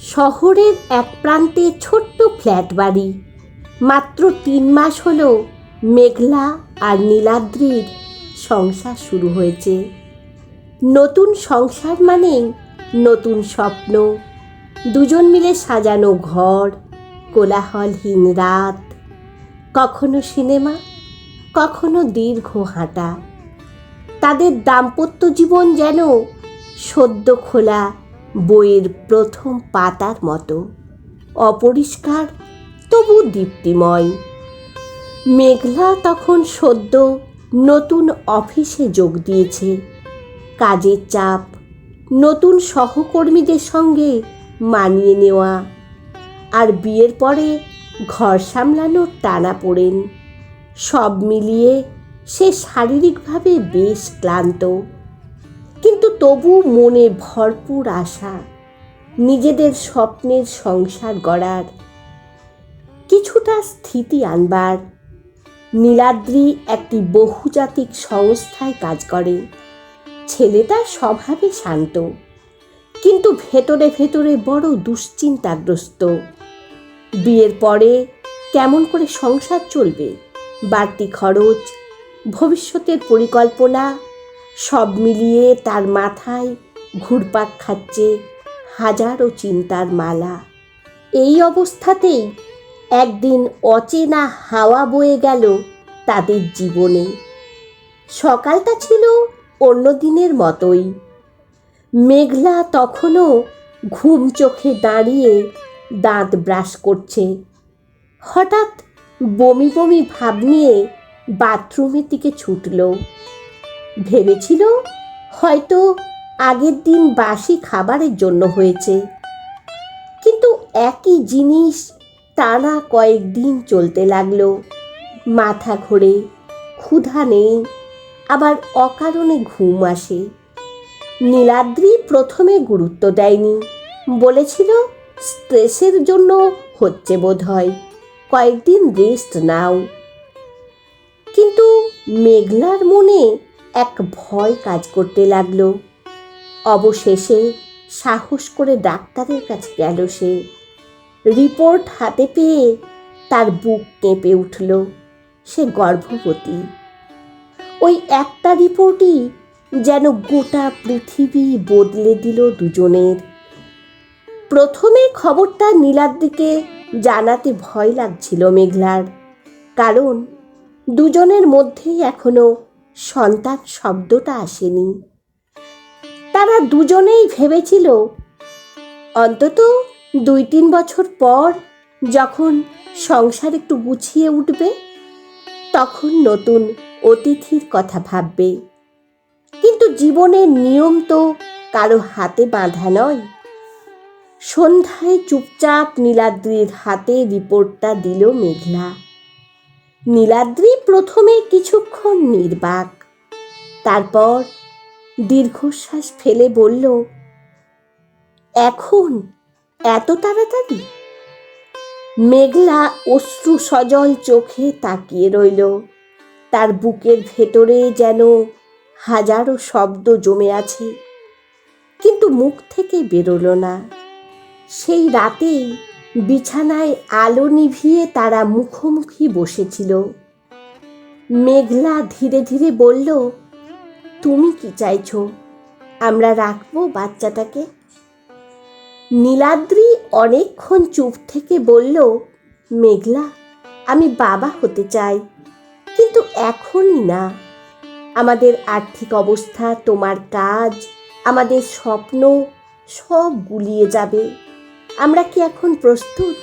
শহরের এক প্রান্তে ছোট্ট ফ্ল্যাট বাড়ি। মাত্র তিন মাস হলো মেঘলা আর নীলাদ্রির সংসার শুরু হয়েছে। নতুন সংসার মানেই নতুন স্বপ্ন। দুজন মিলে সাজানো ঘর, কোলাহলহীন রাত, কখনো সিনেমা, কখনো দীর্ঘ হাঁটা। তাদের দাম্পত্য জীবন যেন সদ্য খোলা বইয়ের প্রথম পাতার মতো অপরিষ্কার, তবু দীপ্তিময়। মেঘলা তখন সদ্য নতুন অফিসে যোগ দিয়েছে। কাজের চাপ নতুন সহকর্মীদের সঙ্গে মানিয়ে নেওয়া আর বিয়ের পরে ঘর সামলানোর টানা পড়েন। সব মিলিয়ে সে শারীরিকভাবে বেশ ক্লান্ত। তবু মনে ভরপুর আশা, নিজেদের স্বপ্নের সংসার গড়ার, কিছুটা স্থিতি আনবার। নীলাদ্রি একটি বহুজাতিক সংস্থায় কাজ করে। ছেলেটা স্বভাবে শান্ত, কিন্তু ভেতরে ভেতরে বড় দুশ্চিন্তাগ্রস্ত। বিয়ের পরে কেমন করে সংসার চলবে, বাড়তি খরচ, ভবিষ্যতের পরিকল্পনা সব মিলিয়ে তার মাথায় ঘুরপাক খাচ্ছে হাজারো চিন্তার মালা। এই অবস্থাতেই একদিন অচেনা হাওয়া বয়ে গেল তাদের জীবনে। সকালটা ছিল অন্য দিনের মতোই। মেঘলা তখনও ঘুম চোখে দাঁড়িয়ে দাঁত ব্রাশ করছে। হঠাৎ বমি বমি ভাব নিয়ে বাথরুমের দিকে ছুটল। ভেবেছিল হয়তো আগের দিন বাসি খাবারের জন্য হয়েছে। কিন্তু একই জিনিস টানা কয়েকদিন চলতে লাগল। মাথা ঘোরে, ক্ষুধা নেই, আবার অকারণে ঘুম আসে। নীলাদ্রি প্রথমে গুরুত্ব দেয়নি। বলেছিল, স্ট্রেসের জন্য হচ্ছে বোধ হয় কয়েকদিন রেস্ট নাও। কিন্তু মেঘলার মনে এক ভয় কাজ করতে লাগল। অবশেষে সাহস করে ডাক্তারের কাছে গেল সে। রিপোর্ট হাতে পেয়ে তার বুক কেঁপে উঠল। সে গর্ভবতী। ওই একটা রিপোর্টই যেন গোটা পৃথিবী বদলে দিল দুজনের। প্রথমে খবরটা নীলাদ্রিকে জানাতে ভয় লাগছিল মেঘলার, কারণ দুজনের মধ্যেই এখনও সন্তান শব্দটা আসেনি। তারা দুজনেই ভেবেছিল, অন্তত দুই তিন বছর পর যখন সংসার একটু গুছিয়ে উঠবে, তখন নতুন অতিথির কথা ভাববে। কিন্তু জীবনের নিয়ম তো কারও হাতে বাঁধা নয়। সন্ধ্যায় চুপচাপ নীলাদ্রির হাতে রিপোর্টটা দিল মেঘলা। নীলাদ্রি প্রথমে কিছুক্ষণ নির্বাক। তারপর দীর্ঘশ্বাস ফেলে বলল, এখন এত তাড়াতাড়ি? মেঘলা অশ্রু সজল চোখে তাকিয়ে রইল। তার বুকের ভেতরে যেন হাজারো শব্দ জমে আছে, কিন্তু মুখ থেকে বেরোলো না। সেই রাতেই বিছানায় আলো নিভিয়ে তারা মুখোমুখি বসেছিল। মেঘলা ধীরে ধীরে বলল, তুমি কি চাইছ? আমরা রাখব বাচ্চাটাকে? নীলাদ্রি অনেকক্ষণ চুপ থেকে বলল, মেঘলা, আমি বাবা হতে চাই, কিন্তু এখনই না। আমাদের আর্থিক অবস্থা, তোমার কাজ, আমাদের স্বপ্ন সব গুলিয়ে যাবে। আমরা কি এখন প্রস্তুত?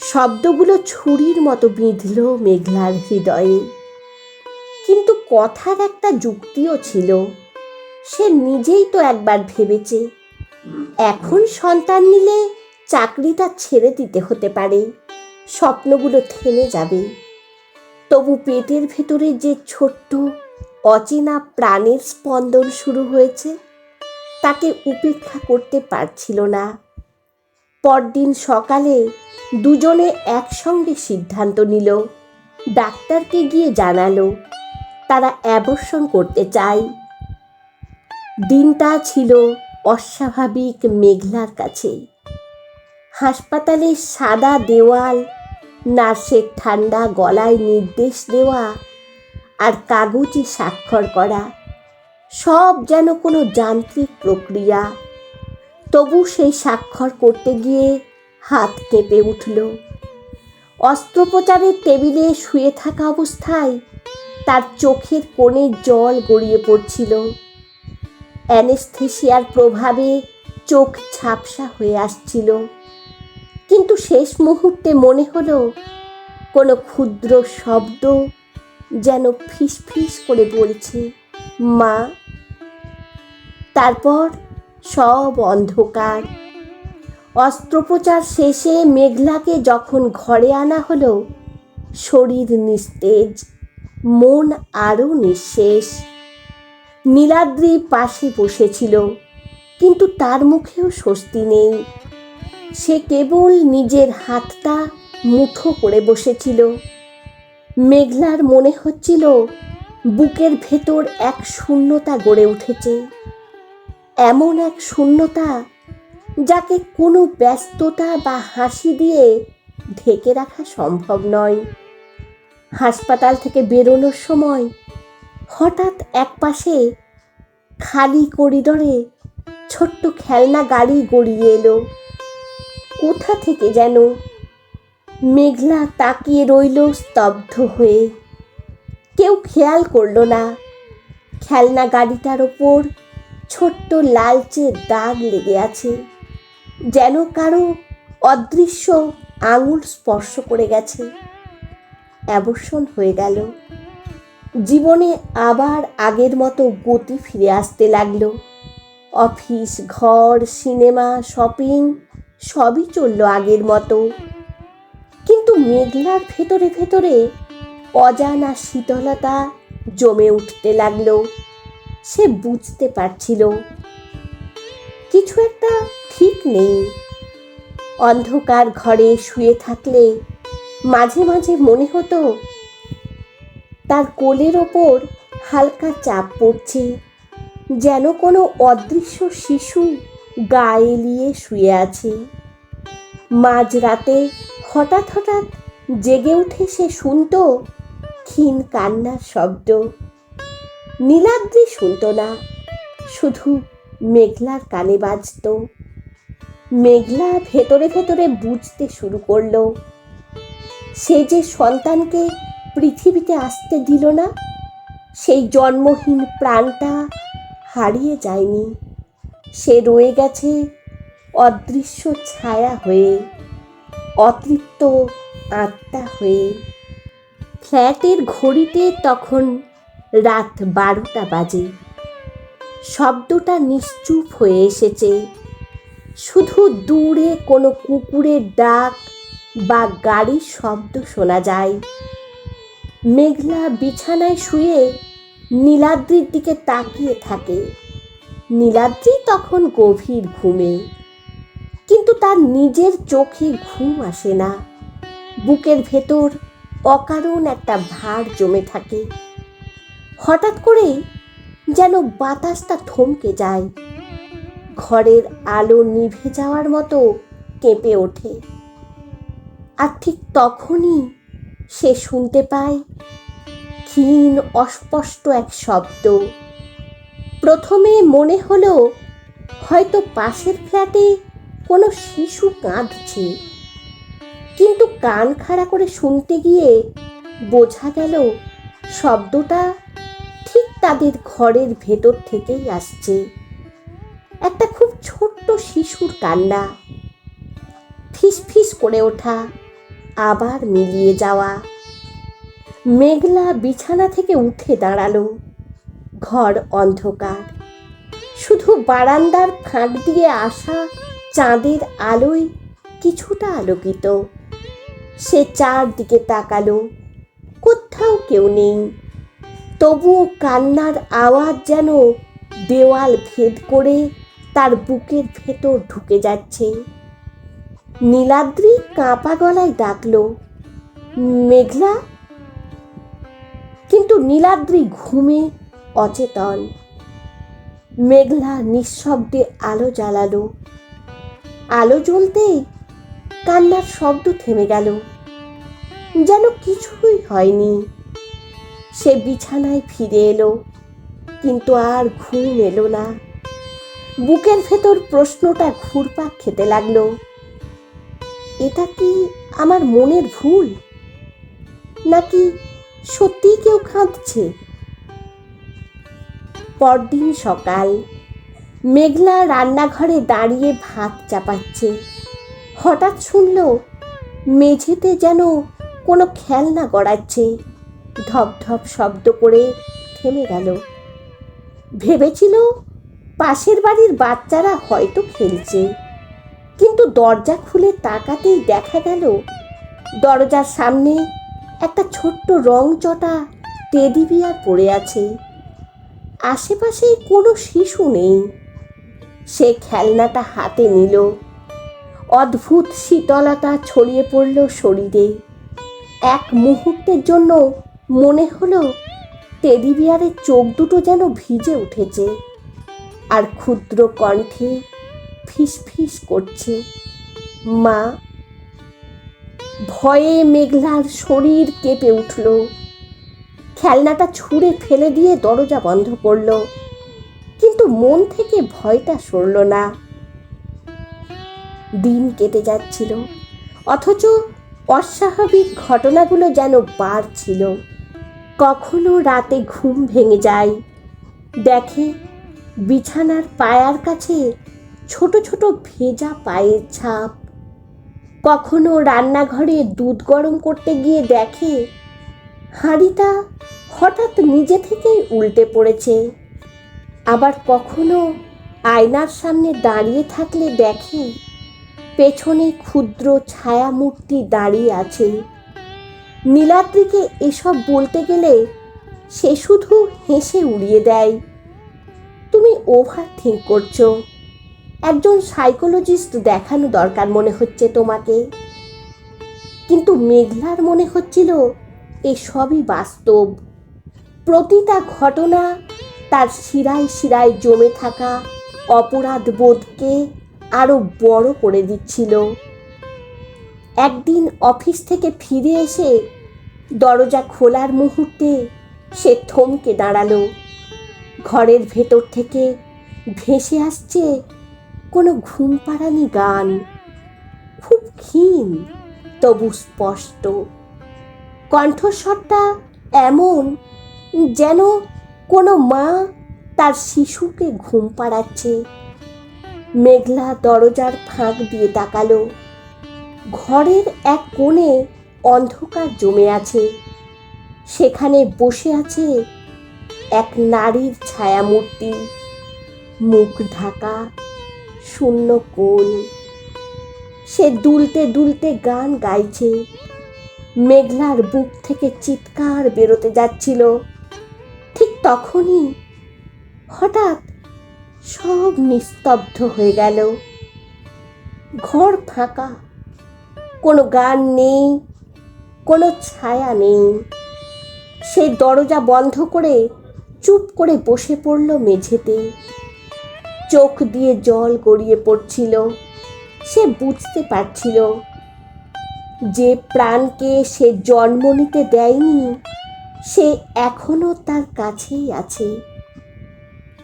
শব্দগুলো ছুরির মতো বিঁধল মেঘলার হৃদয়ে। কিন্তু কথার একটা যুক্তিও ছিল। সে নিজেই তো একবার ভেবেছে, এখন সন্তান নিলে চাকরিটা ছেড়ে দিতে হতে পারে, স্বপ্নগুলো থেমে যাবে। তবু পেটের ভেতরে যে ছোট্ট, অচেনা প্রাণের স্পন্দন শুরু হয়েছে। তাকে উপেক্ষা করতে পারছিল না। পরদিন সকালে দুজনে একসঙ্গে সিদ্ধান্ত নিল, ডাক্তারকে গিয়ে জানালো, তারা অ্যাবর্ষণ করতে চায়। দিনটা ছিল অস্বাভাবিক মেঘলার কাছে। হাসপাতালের সাদা দেওয়াল, নার্সের ঠান্ডা গলায় নির্দেশ দেওয়া আর কাগজে স্বাক্ষর করা। সব যেন কোনো যান্ত্রিক প্রক্রিয়া। তবু সেই স্বাক্ষর করতে গিয়ে হাত কেঁপে উঠল। অস্ত্রোপচারের টেবিলে শুয়ে থাকা অবস্থায় তার চোখের কোণে জল গড়িয়ে পড়ছিল। অ্যানেস্থেসিয়ার প্রভাবে চোখ ঝাপসা হয়ে আসছিল। কিন্তু শেষ মুহূর্তে মনে হলো কোনো ক্ষুদ্র শব্দ যেন ফিস ফিস করে বলছে। মা। তারপর সব অন্ধকার। অস্ত্রোপচার শেষে মেঘলাকে যখন ঘরে আনা হলো, শরীর নিস্তেজ, মন আরও নিঃশেষ। নীলাদ্রি পাশে বসেছিল, কিন্তু তার মুখেও স্বস্তি নেই। সে কেবল নিজের হাতটা মুঠো করে বসেছিল। মেঘলার মনে হচ্ছিল বুকের ভেতর এক শূন্যতা গড়ে উঠেছে। এমন এক শূন্যতা যাকে কোনো ব্যস্ততা বা হাসি দিয়ে ঢেকে রাখা সম্ভব নয়। হাসপাতাল থেকে বেরোনোর সময় হঠাৎ একপাশে খালি করিডরে ছোট্ট খেলনা গাড়ি গড়িয়ে এলো। কোথা থেকে যেন মেঘলা তাকিয়ে রইল স্তব্ধ হয়ে। কেউ খেয়াল করল না। খেলনা গাড়িটার ওপর ছোট্ট লালচে দাগ লেগে আছে, যেন কারও অদৃশ্য আঙুল স্পর্শ করে গেছে। অ্যাবর্ষণ হয়ে গেল। জীবনে আবার আগের মতো গতি ফিরে আসতে লাগল। অফিস, ঘর, সিনেমা, শপিং, সবই চলল আগের মতো। কিন্তু মেঘলার ভেতরে ভেতরে অজানা শীতলতা জমে উঠতে লাগল। সে বুঝতে পারছিল। কিছু একটা ঠিক নেই। অন্ধকার ঘরে শুয়ে থাকলে মাঝে মাঝে মনে হতো, তার কোলের ওপর হালকা চাপ পড়ছে, যেন কোনো অদৃশ্য শিশু গা এলিয়ে শুয়ে আছে। মাঝরাতে হঠাৎ হঠাৎ জেগে উঠে সে শুনত ক্ষীণ কান্নার শব্দ। নীলাদ্রি শুনত না, শুধু মেঘলার কানে বাজত। মেঘলা ভেতরে ভেতরে বুঝতে শুরু করল, সে যে সন্তানকে পৃথিবীতে আসতে দিল না, সেই জন্মহীন প্রাণটা হারিয়ে যায়নি। সে রয়ে গেছে অদৃশ্য ছায়া হয়ে, অতৃপ্ত আত্মা হয়ে। ফ্ল্যাটের ঘড়িতে তখন রাত বারোটা বাজে। শব্দটা নিশ্চুপ হয়ে এসেছে। শুধু দূরে কোনো কুকুরের ডাক বা গাড়ির শব্দ শোনা যায়। মেঘলা বিছানায় শুয়ে নীলাদ্রির দিকে তাকিয়ে থাকে। নীলাদ্রি তখন গভীর ঘুমে, কিন্তু তার নিজের চোখে ঘুম আসে না। বুকের ভেতর অকারণ একটা ভার জমে থাকে। হঠাৎ করে যেন বাতাসটা থমকে যায়। ঘরের আলো নিভে যাওয়ার মতো কেঁপে ওঠে। আর ঠিক তখনই সে শুনতে পায় ক্ষীণ, অস্পষ্ট এক শব্দ। প্রথমে মনে হলো হয়তো পাশের ফ্ল্যাটে কোনো শিশু কাঁদছে। কিন্তু কান খাড়া করে শুনতে গিয়ে বোঝা গেল শব্দটা ঠিক তাদের ঘরের ভেতর থেকেই আসছে। একটা খুব ছোট্ট শিশুর কান্না ফিস করে ওঠা, আবার মিলিয়ে যাওয়া। মেঘলা বিছানা থেকে উঠে দাঁড়াল, ঘর অন্ধকার। শুধু বারান্দার ফাঁক দিয়ে আসা চাঁদের আলোয় কিছুটা আলোকিত। সে চারদিকে তাকালো। কোথাও কেউ নেই। তবুও কান্নার আওয়াজ যেন দেওয়াল ভেদ করে তার বুকের ভেতর ঢুকে যাচ্ছে। নীলাদ্রি কাঁপা গলায় ডাকল, মেঘলা? কিন্তু নীলাদ্রি ঘুমে অচেতন। মেঘলা নিঃশব্দে আলো জ্বালালো। আলো জ্বলতেই কান্নার শব্দ থেমে গেল। যেন কিছুই হয়নি। সে বিছানায় ফিরে এলো, কিন্তু আর ঘুম এলো না। বুকের ভেতর প্রশ্নটা ঘুরপাক খেতে লাগল। এটা কি আমার মনের ভুল? নাকি সত্যি কেউ কাঁদছে? পরদিন সকাল, মেঘলা রান্নাঘরে দাঁড়িয়ে ভাত চাপাচ্ছে। হঠাৎ শুনল, মেঝেতে যেন কোনো খেলনা গড়াচ্ছে। ধপ ধপ শব্দ করে থেমে গেল। ভেবেছিল পাশের বাড়ির বাচ্চারা হয়তো খেলছে। কিন্তু দরজা খুলে তাকাতেই দেখা গেল, দরজার সামনে একটা ছোট্ট রং চটা টেডি বিয়ার পড়ে আছে। আশেপাশে কোনো শিশু নেই। সে খেলনাটা হাতে নিল। অদ্ভুত শীতলতা ছড়িয়ে পড়ল শরীরে। এক মুহূর্তের জন্য মনে হলো টেডি বিয়ারের চোখ দুটো যেন ভিজে উঠেছে আর ক্ষুদ্র কণ্ঠে ফিস ফিস করছে। মা, ভয়ে মেঘলার শরীর কেঁপে উঠল। খেলনাটা ছুঁড়ে ফেলে দিয়ে দরজা বন্ধ করল। কিন্তু মন থেকে ভয়টা সরল না। দিন কেটে যাচ্ছিল। অথচ অস্বাভাবিক ঘটনাগুলো যেন বাড়ছিল কখনো রাতে ঘুম ভেঙে যায়। দেখে বিছানার পায়ার কাছে ছোট ছোট ভেজা পায়ের ছাপ। কখনো রান্নাঘরে দুধ গরম করতে গিয়ে দেখে হাঁড়িটা হঠাৎ নিজে থেকেই উল্টে পড়েছে। আবার কখনো আয়নার সামনে দাঁড়িয়ে থাকলে দেখে পেছনে ক্ষুদ্র ছায়ামূর্তি দাঁড়িয়ে আছে। নীলাদ্রিকে এসব বলতে গেলে সে শুধু হেসে উড়িয়ে দেয়। তুমি ওভার থিঙ্ক করছ। একজন সাইকোলজিস্ট দেখানো দরকার মনে হচ্ছে তোমাকে। কিন্তু মেঘলার মনে হচ্ছিল এসবই বাস্তব। প্রতিটা ঘটনা তার শিরায় শিরায় জমে থাকা অপরাধ বোধকে আরও বড় করে দিচ্ছিল। একদিন অফিস থেকে ফিরে এসে দরজা খোলার মুহূর্তে সে থমকে দাঁড়াল। ঘরের ভেতর থেকে ভেসে আসছে কোনো ঘুম পাড়ানি গান। খুব ক্ষীণ, তবু স্পষ্ট। কণ্ঠস্বরটা এমন যেন কোনো মা তার শিশুকে ঘুম পাড়াচ্ছে। মেঘলা দরজার ফাঁক দিয়ে তাকালো। ঘরের এক কোণে অন্ধকার জমে আছে। সেখানে বসে আছে এক নারীর ছায়ামূর্তি। মুখ ঢাকা, শূন্য কোল সে দুলতে দুলতে গান গাইছে। মেঘলার বুক থেকে চিৎকার বেরোতে যাচ্ছিল। ঠিক তখনই হঠাৎ সব নিস্তব্ধ হয়ে গেল। ঘর ফাঁকা, কোনো গান নেই, কোনো ছায়া নেই। সে দরজা বন্ধ করে চুপ করে বসে পড়ল মেঝেতে। চোখ দিয়ে জল গড়িয়ে পড়ছিল, সে বুঝতে পারছিল। যে প্রাণকে সে জন্ম নিতে দেয়নি, সে এখনও তার কাছেই আছে।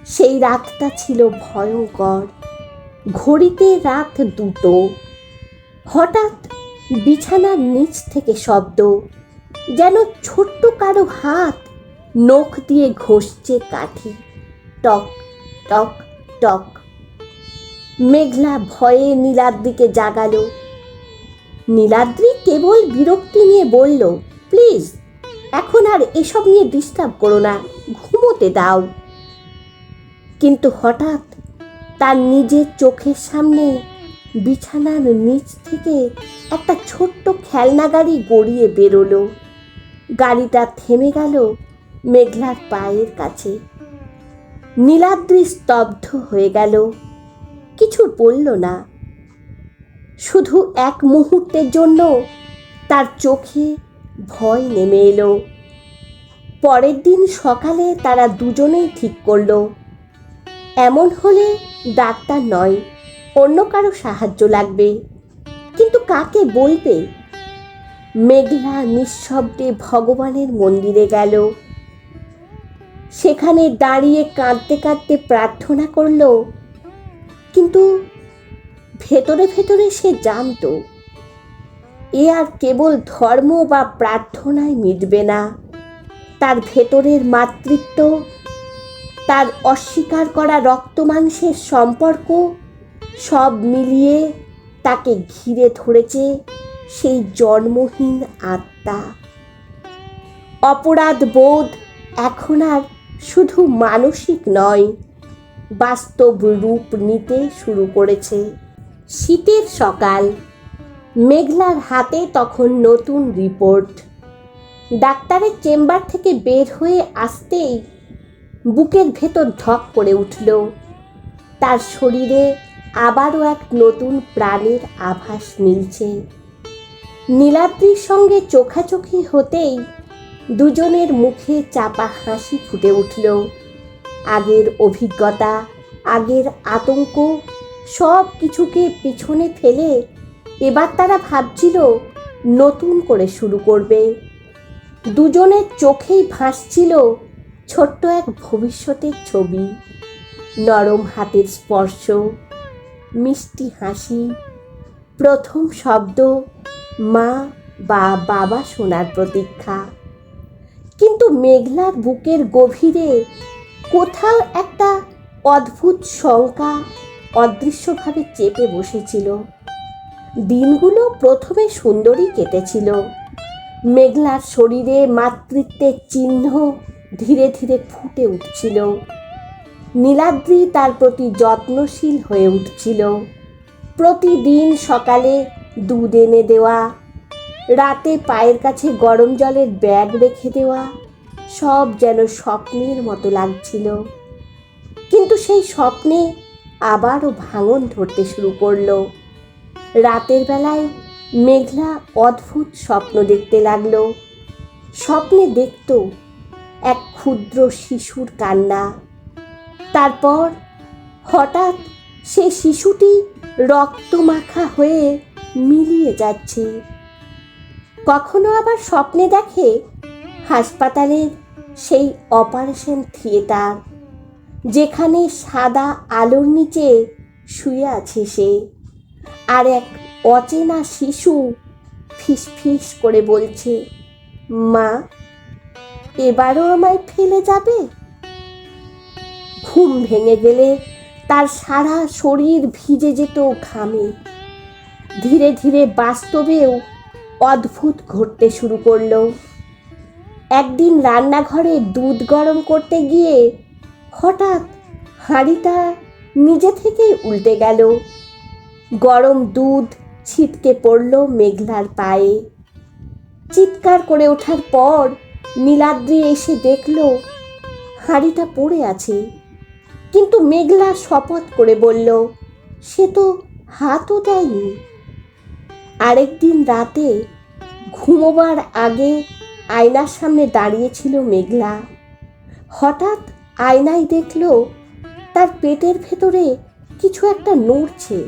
সেই রাতটা ছিল ভয়ঙ্কর। ঘড়িতে রাত দুটো। হঠাৎ বিছানার নিচ থেকে শব্দ, যেন ছোট্ট কারও হাত নখ দিয়ে ঘষছে কাঠি। টক টক টক। মেঘলা ভয়ে নীলাদ্রিকে জাগালো। নীলাদ্রি কেবল বিরক্তি নিয়ে বলল, প্লিজ, এখন আর এসব নিয়ে ডিস্টার্ব করো না, ঘুমোতে দাও। কিন্তু হঠাৎ তার নিজের চোখের সামনে বিছানার নিচ থেকে একটা ছোট্ট খেলনা গাড়ি গড়িয়ে বেরোলো। গাড়িটা থেমে গেল মেঘলার পায়ের কাছে। নীলাদ্রি স্তব্ধ হয়ে গেল। কিছু বলল না। শুধু এক মুহূর্তের জন্য তার চোখে ভয় নেমে এলো। পরের দিন সকালে তারা দুজনেই ঠিক করল। এমন হলে ডাক্তার নয়, অন্য কারও সাহায্য লাগবে। কিন্তু কাকে বলবে? মেঘলা নিঃশব্দে ভগবানের মন্দিরে গেল। সেখানে দাঁড়িয়ে কাঁদতে কাঁদতে প্রার্থনা করল। কিন্তু ভেতরে ভেতরে সে জানতো, এ আর কেবল ধর্ম বা প্রার্থনায় মিটবে না। তার ভেতরের মাতৃত্ব তার অস্বীকার করা রক্ত মাংসের সম্পর্ক সব মিলিয়ে তাকে ঘিরে ধরেছে সেই জন্মহীন আত্মা। অপরাধ বোধ এখন আর শুধু মানসিক নয়, বাস্তব রূপ নিতে শুরু করেছে। শীতের সকাল, মেঘলার হাতে তখন নতুন রিপোর্ট। ডাক্তারের চেম্বার থেকে বের হয়ে আসতেই বুকের ভেতর ধক করে উঠল। তার শরীরে আবারও এক নতুন প্রাণের আভাস মিলছে। নীলাদ্রির সঙ্গে চোখাচোখি হতেই দুজনের মুখে চাপা হাসি ফুটে উঠল। আগের অভিজ্ঞতা, আগের আতঙ্ক সব কিছুকে পিছনে ফেলে এবার তারা ভাবছিল নতুন করে শুরু করবে। দুজনের চোখেই ভাসছিল ছোট্ট এক ভবিষ্যতের ছবি, নরম হাতের স্পর্শ, মিষ্টি হাসি, প্রথম শব্দ মা বা বাবা শোনার প্রতীক্ষা। কিন্তু মেঘলার বুকের গভীরে কোথাও একটা অদ্ভুত শঙ্কা অদৃশ্যভাবে চেপে বসেছিল। দিনগুলো প্রথমে সুন্দরই কেটেছিল। মেঘলার শরীরে মাতৃত্বের চিহ্ন ধীরে ধীরে ফুটে উঠছিল। নীলাদ্রি তার প্রতি যত্নশীল হয়ে উঠছিল। প্রতিদিন সকালে দুধ এনে দেওয়া, রাতে পায়ের কাছে গরম জলের ব্যাগ রেখে দেওয়া, সব যেন স্বপ্নের মতো লাগছিল। কিন্তু সেই স্বপ্নে আবারও ভাঙন ধরতে শুরু করল। রাতের বেলায় মেঘলা অদ্ভুত স্বপ্ন দেখতে লাগল। স্বপ্নে দেখত এক ক্ষুদ্র শিশুর কান্না। তারপর হঠাৎ সে শিশুটি রক্তমাখা হয়ে মিলিয়ে যাচ্ছে। কখনো আবার স্বপ্নে দেখে হাসপাতালের সেই অপারেশন থিয়েটার, যেখানে সাদা আলোর নিচে শুয়ে আছে সে আর এক অচেনা শিশু ফিস ফিস করে বলছে, মা এবারও আমায় ফেলে যাবে? ঘুম ভেঙে গেলে তার সারা শরীর ভিজে যেত ঘামে। ধীরে ধীরে বাস্তবেও অদ্ভুত ঘটতে শুরু করল। একদিন রান্নাঘরে দুধ গরম করতে গিয়ে হঠাৎ হাঁড়িটা নিজে থেকেই উল্টে গেল। গরম দুধ ছিটকে পড়ল মেঘলার পায়ে। চিৎকার করে ওঠার পর নীলাদ্রি এসে দেখল হাঁড়িটা পড়ে আছে। কিন্তু মেঘলা শপথ করে বলল, সে তো হাতও দেয়নি। আরেকদিন রাতে ঘুমোবার আগে আয়নার সামনে দাঁড়িয়েছিল মেঘলা। হঠাৎ আয়নায় দেখল তার পেটের ভেতরে কিছু একটা নড়ছে,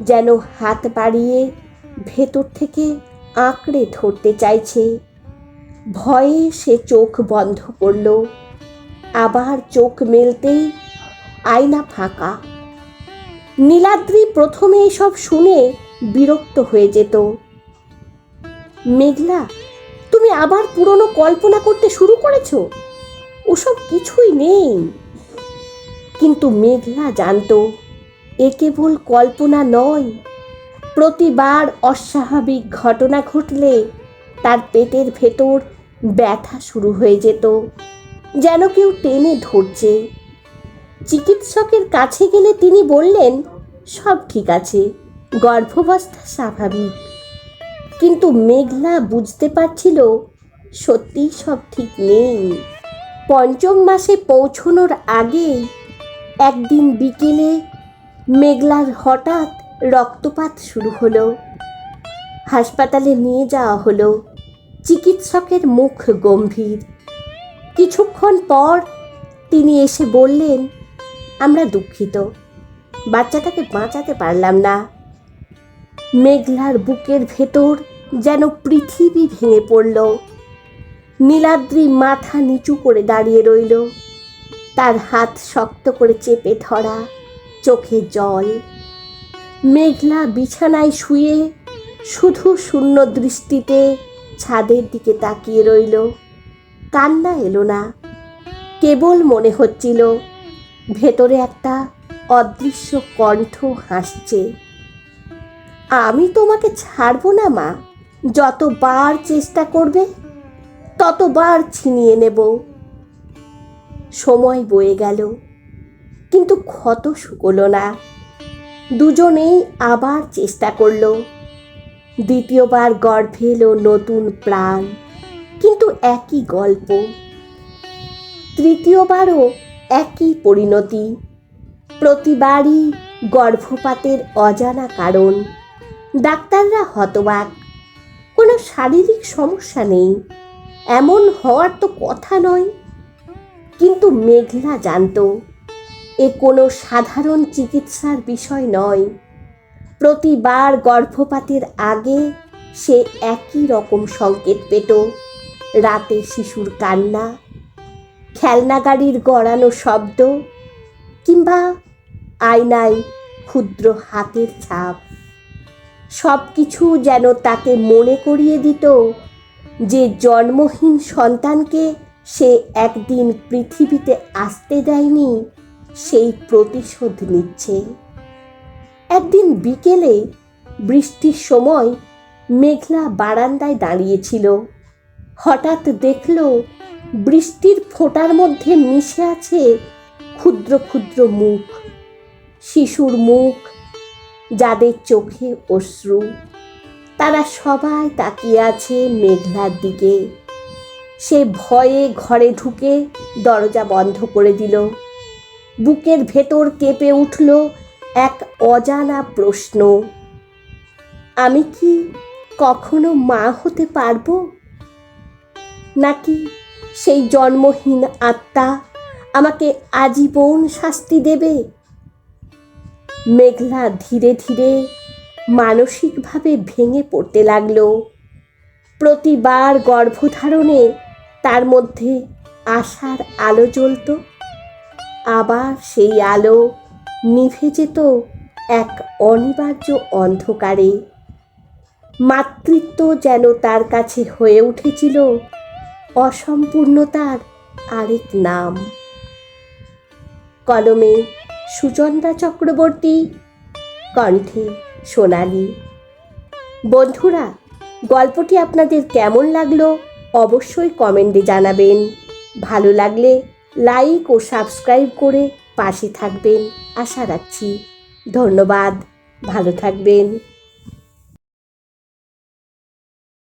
যেন হাত বাড়িয়ে ভেতর থেকে আঁকড়ে ধরতে চাইছে। ভয়ে সে চোখ বন্ধ করল। আবার চোখ মেলতেই আয়না ফাঁকা। নীলাদ্রি প্রথমে এসব শুনে বিরক্ত হয়ে যেত। মেঘলা, তুমি আবার পুরনো কল্পনা করতে শুরু করেছ? ওসব কিছুই নেই। কিন্তু মেঘলা জানতো, এ কেবল কল্পনা নয়। প্রতিবার অস্বাভাবিক ঘটনা ঘটলে তার পেটের ভেতর ব্যথা শুরু হয়ে যেত, যেন কেউ টেনে ধরছে। চিকিৎসকের কাছে গেলে তিনি বললেন, সব ঠিক আছে, গর্ভাবস্থা স্বাভাবিক। কিন্তু মেঘলা বুঝতে পারছিল, সত্যিই সব ঠিক নেই। পঞ্চম মাসে পৌঁছনোর আগেই একদিন বিকেলে মেঘলার হঠাৎ রক্তপাত শুরু হলো। হাসপাতালে নিয়ে যাওয়া হলো। চিকিৎসকের মুখ গম্ভীর। কিছুক্ষণ পর তিনি এসে বললেন, আমরা দুঃখিত, বাচ্চাটাকে বাঁচাতে পারলাম না। মেঘলার বুকের ভেতর যেন পৃথিবী ভেঙে পড়ল। নীলাদ্রি মাথা নিচু করে দাঁড়িয়ে রইল। তার হাত শক্ত করে চেপে ধরা চোখে জল। মেঘলা বিছানায় শুয়ে শুধু শূন্য দৃষ্টিতে ছাদের দিকে তাকিয়ে রইল। কান্না এলো না। কেবল মনে হচ্ছিল, ভেতরে একটা অদৃশ্য কণ্ঠ হাসছে। আমি তোমাকে ছাড়বো না, মা। যতবার চেষ্টা করবে, ততবার ছিনিয়ে নেব। সময় বয়ে গেল, কিন্তু ক্ষত শুকলো না। দুজনেই আবার চেষ্টা করল। দ্বিতীয়বার গর্ভে এলো নতুন প্রাণ। কিন্তু একই গল্প। তৃতীয়বারও একই পরিণতি। প্রতিবারই গর্ভপাতের অজানা কারণ। ডাক্তাররা হতবাক, কোনো শারীরিক সমস্যা নেই, এমন হওয়ার তো কথা নয়। কিন্তু মেঘলা জানতো, এ কোনো সাধারণ চিকিৎসার বিষয় নয়। প্রতিবার গর্ভপাতের আগে সে একই রকম সংকেত পেত। রাতে শিশুর কান্না খেলনা গাড়ির গড়ানো শব্দ কিংবা আয়নায় ক্ষুদ্র হাতের ছাপ। সব কিছু যেন তাকে মনে করিয়ে দিত যে জন্মহীন সন্তানকে সে একদিন পৃথিবীতে আসতে দেয়নি, সেই প্রতিশোধ নিচ্ছে। একদিন বিকেলে বৃষ্টির সময় মেঘলা বারান্দায় দাঁড়িয়েছিল। হঠাৎ দেখল বৃষ্টির ফোঁটার মধ্যে মিশে আছে ক্ষুদ্র ক্ষুদ্র মুখ, শিশুর মুখ, যাদের চোখে অশ্রু। তারা সবাই তাকিয়ে আছে মেঘলার দিকে। সে ভয়ে ঘরে ঢুকে দরজা বন্ধ করে দিল। বুকের ভেতর কেঁপে উঠল এক অজানা প্রশ্ন। আমি কি কখনো মা হতে পারব? নাকি সেই জন্মহীন আত্মা আমাকে আজীবন শাস্তি দেবে? মেঘলা ধীরে ধীরে মানসিকভাবে ভেঙে পড়তে লাগল। প্রতিবার গর্ভধারণে তার মধ্যে আশার আলো জ্বলত। আবার সেই আলো নিভে যেত এক অনিবার্য অন্ধকারে। মাতৃত্ব যেন তার কাছে হয়ে উঠেছিল অসম্পূর্ণতার আরেক নাম। কলমে সুচন্দা চক্রবর্তী, কণ্ঠে সোনালি। বন্ধুরা, গল্পটি আপনাদের কেমন লাগল অবশ্যই কমেন্টে জানাবেন। ভালো লাগলে লাইক ও সাবস্ক্রাইব করে পাশে থাকবেন। আশা রাখছি। ধন্যবাদ। ভালো থাকবেন।